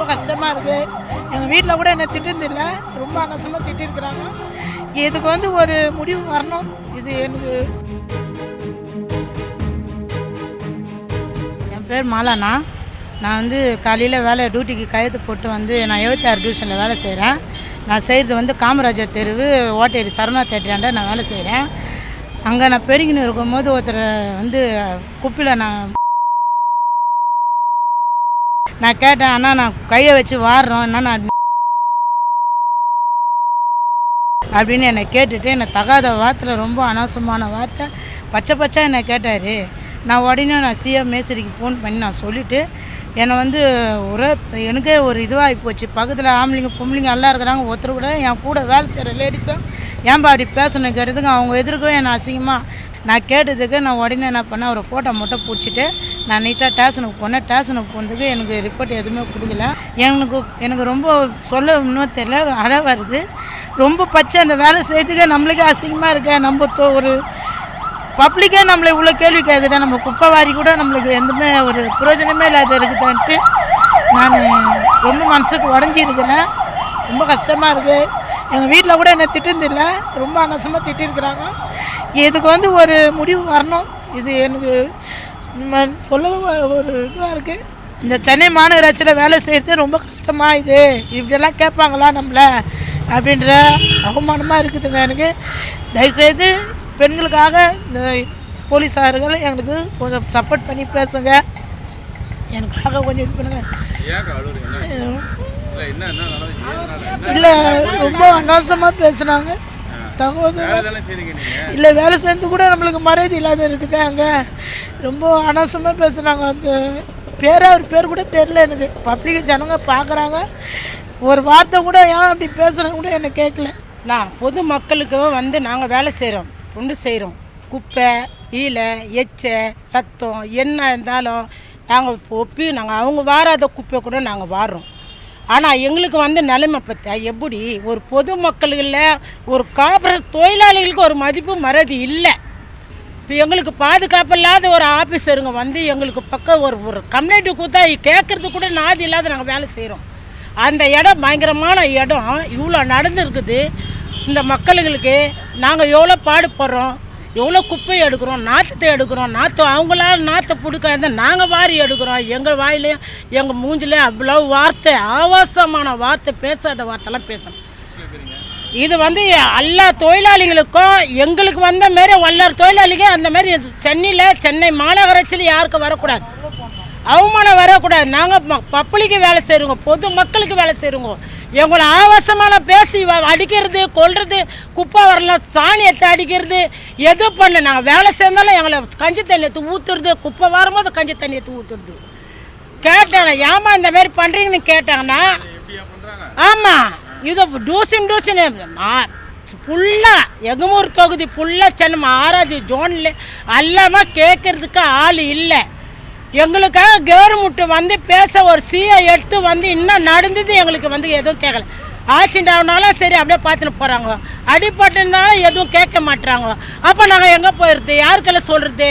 ரொம்ப கஷ்டமாக இருக்குது எங்கள் வீட்டில் கூட என்னை திட்டுறதில்ல ரொம்ப அனசமாக திட்டிருக்கிறாங்க. இதுக்கு வந்து ஒரு முடிவு வரணும். இது எனக்கு என் பேர் மாலாண்ணா. நான் வந்து காலையில் வேலை டியூட்டிக்கு கையெழுத்து போட்டு வந்து நான் எழுபத்தாறு டியூஷனில் வேலை செய்கிறேன் நான் செய்கிறது வந்து காமராஜர் தெருவு ஓட்டேரி சரவணா தேட்டராண்ட நான் வேலை செய்கிறேன் அங்கே நான் பெருகின்னு இருக்கும்போது ஒருத்தர் வந்து குப்பியில் நான். நான் கேட்டேன் அண்ணா நான் கையை வச்சு வாடுறோம். என்ன நான் அப்படின்னு என்னை கேட்டுட்டு என்னை தகாத வார்த்தையில் ரொம்ப அனாவசியமான வார்த்தை. பச்சை பச்சை என்னை கேட்டார். நான் உடனே நான் சிஎம் மேஸ்திரிக்கு ஃபோன் பண்ணி நான் சொல்லிவிட்டு என்னை வந்து ஒரு எனக்கே ஒரு இதுவாகி போச்சு. பக்கத்தில் ஆம்பளைங்க பொம்பளைங்க எல்லாம் இருக்கிறாங்க. ஒருத்தர் கூட என் கூட வேலை செய்கிற லேடிஸும் ஏன்பா அப்படி பேசணும்? கேட்டதுக்கு அவங்க எதிர்க்கும் என்னை அசிங்கமாக நான் கேட்டதுக்கு நான் உடனே என்ன பண்ணேன் ஒரு ஃபோட்டோ மட்டும் பிடிச்சிட்டு நான் நீட்டாக ஸ்டேஷனுக்கு போனேன். ஸ்டேஷனுக்கு போனதுக்கு எனக்கு ரிப்போர்ட் எதுவுமே கொடுக்கல. எனக்கு எனக்கு ரொம்ப சொல்ல இன்னும் தெரியல அழ வருது. ரொம்ப பச்சை அந்த வேலை செய்யறதுக்கே நம்மளுக்கே அசிங்கமாக இருக்க நம்ம தோ- ஒரு பப்ளிக்கே நம்மளை இவ்வளோ கேள்வி கேட்குதா நம்ம குப்பை வாரி கூட நம்மளுக்கு எதுவுமே ஒரு பிரயோஜனமே இல்லாத இருக்குதான்ட்டு நான் ரொம்ப மனசுக்கு உடஞ்சி இருக்கிறேன் ரொம்ப கஷ்டமாக இருக்குது எங்கள் வீட்டில் கூட என்னை திட்டுறதில்ல ரொம்ப அனசமாக திட்டிருக்கிறாங்க. இதுக்கு வந்து ஒரு முடிவு வரணும். இது எனக்கு சொல்லவும் ஒரு இதுவாக இருக்குது இந்த சென்னை மாநகராட்சியில் வேலை செய்கிறது ரொம்ப கஷ்டமாக இது. இப்படியெல்லாம் கேட்பாங்களா நம்மளை? அப்படின்ற அவமானமாக இருக்குதுங்க எனக்கு. தயவுசெய்து பெண்களுக்காக இந்த போலீஸார்கள் எங்களுக்கு கொஞ்சம் சப்போர்ட் பண்ணி பேசுங்க. எனக்காக கொஞ்சம் இது பண்ணுங்க. ஏன் அழுகுறீங்க இல்லை ரொம்ப அனாவசமாக பேசுனாங்க தகவல் இல்லை வேலை சேர்ந்து கூட நம்மளுக்கு மரியாதை இல்லாத இருக்குது அங்கே. ரொம்ப அனாவசமாக பேசுனாங்க அந்த பேரே அவர் பேர் கூட தெரில எனக்கு. பப்ளிக் ஜனங்க பார்க்குறாங்க ஒரு வார்த்தை கூட ஏன் அப்படி பேசுகிறாங்க கூட எனக்கு கேட்கல நான் பொது மக்களுக்கு வந்து நாங்கள் வேலை செய்கிறோம் தொண்டு செய்கிறோம் குப்பை ஈலை எச்சை ரத்தம் என்ன இருந்தாலும் நாங்கள் ஒப்பி நாங்கள் அவங்க வாராத குப்பையை கூட நாங்கள் வாடுறோம் ஆனால் எங்களுக்கு வந்து நிலைமை பற்றா எப்படி? ஒரு பொது மக்களில் ஒரு கார்பரேட் தொழிலாளிகளுக்கு ஒரு மதிப்பு மரியாதை இல்லை. இப்போ எங்களுக்கு பாதுகாப்பு இல்லாத ஒரு ஆஃபீஸருங்க வந்து எங்களுக்கு பக்கம் ஒரு ஒரு கம்யூனிட்டி கொடுத்தா கேட்குறது கூட நாதி இல்லாத நாங்கள் வேலை செய்கிறோம் அந்த இடம் பயங்கரமான இடம். இவ்வளோ நடந்துருக்குது. இந்த மக்களுங்களுக்கு நாங்கள் எவ்வளோ பாடுபடுறோம்? எவ்வளோ குப்பையை எடுக்கிறோம் நாற்றத்தை எடுக்கிறோம் நாற்று அவங்களால நாற்றை பிடிக்காது இருந்தால் நாங்கள் வாரி எடுக்கிறோம். எங்கள் வாயிலையும் எங்கள் மூஞ்சிலையும் அவ்வளோ வார்த்தை ஆபாசமான வார்த்தை பேசாத வார்த்தைலாம் பேசணும். இது வந்து எல்லா தொழிலாளிகளுக்கும் எங்களுக்கு வந்த மாரி வல்லார் தொழிலாளிகள் அந்த மாதிரி சென்னையில் சென்னை மாநகராட்சியில் யாருக்கும் வரக்கூடாது. அவமானம் வரக்கூடாது. நாங்கள் பப்ளிக்கு வேலை செய்கிறோங்க பொது மக்களுக்கு வேலை செய்கிறோங்க எங்களை ஆபாசமான பேசி வ- அடிக்கிறது கொல்றது குப்பை வரலாம் சாணி எடுத்து அடிக்கிறது எது பண்ண? நாங்கள் வேலை சேர்ந்தாலும் எங்களை கஞ்சி தண்ணி எடுத்து ஊற்றுறது குப்பை வரும்போது கஞ்சி தண்ணி எடுத்து ஊற்றுறது கேட்டாங்க ஏமா இந்த மாதிரி பண்ணுறீங்கன்னு கேட்டாங்கன்னா ஆமாம் இது டூசின் டூசின் ஃபுல்லாக எகமூர் தொகுதி ஃபுல்லாக சென்னை ஆறாவது ஜோனில் எல்லாமே கேட்கறதுக்கு ஆள் இல்லை. எங்களுக்காக கவர்மெண்ட் வந்து பேச ஒரு சிஐ எடுத்து வந்து இன்னும் நடந்தது எங்களுக்கு வந்து எதுவும் கேட்கல. ஆக்சிடென்ட் ஆகினாலும் சரி அப்படியே பார்த்துன்னு போகிறாங்க அடிபட்டுனாலும் எதுவும் கேட்க மாட்டுறாங்க அப்போ நாங்கள் எங்கே போயிடுறது யாருக்கெல்லாம் சொல்கிறது